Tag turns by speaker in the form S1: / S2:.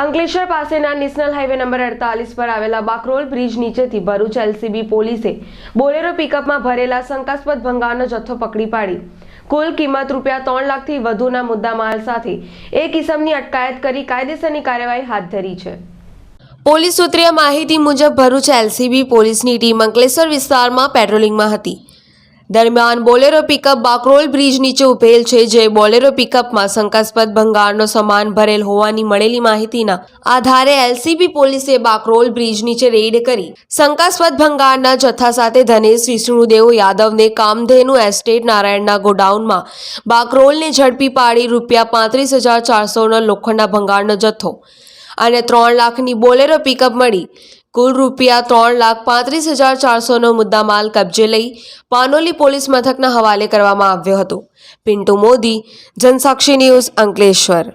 S1: અંકલેશ્વર પાસેના national highway number અડતાલીસ પર આવેલા બાકરોલ બ્રિજ નીચેથી ભરૂચ એલસીબી પોલીસે બોલેરો પિકઅપમાં ભરેલા શંકાસ્પદ ભંગારનો જથ્થો પકડી પાડી. કુલ કિંમત રૂપિયા ત્રણ લાખથી વધુના મુદ્દામાલ સાથે એ કિસમની અટકાયત કરી કાયદેસરની કાર્યવાહી હાથ ધરી છે. પોલીસ સૂત્રીય માહિતી મુજબ ભરૂચ એલસીબી પોલીસની ટીમ અંકલેશ્વર વિસ્તારમાં પેટ્રોલિંગમાં હતી. દરમિયાન બોલેરો પિકઅપ બાકરોલ બ્રિજ નીચે ઉભેલ છે, જે બોલેરો પિકઅપમાં શંકાસ્પદ ભંગારનો સામાન ભરેલ હોવાની મળેલી માહિતીના આધારે એલસીબી પોલીસે બાકરોલ બ્રિજ નીચે રેડ કરી શંકાસ્પદ ભંગારના જથ્થા સાથે ધનેશ વિષ્ણુદેવ યાદવને કામધેનુ એસ્ટેટ નારાયણના ગોડાઉનમાં બાકરોલને ઝડપી પાડી રૂપિયા પાંત્રીસ હજાર ચારસોનો લોખંડના ભંગારનો જથ્થો અને ત્રણ લાખની બોલેરો પિકઅપ મળી. કુલ રૂપિયા ત્રણ લાખ પાંત્રીસ હજાર ચારસોનો મુદ્દામાલ કબજે લઈ પાનોલી પોલીસ મથકના હવાલે કરવામાં આવ્યો હતો. પિન્ટુ મોદી, જનસાક્ષી ન્યૂઝ અંકલેશ્વર.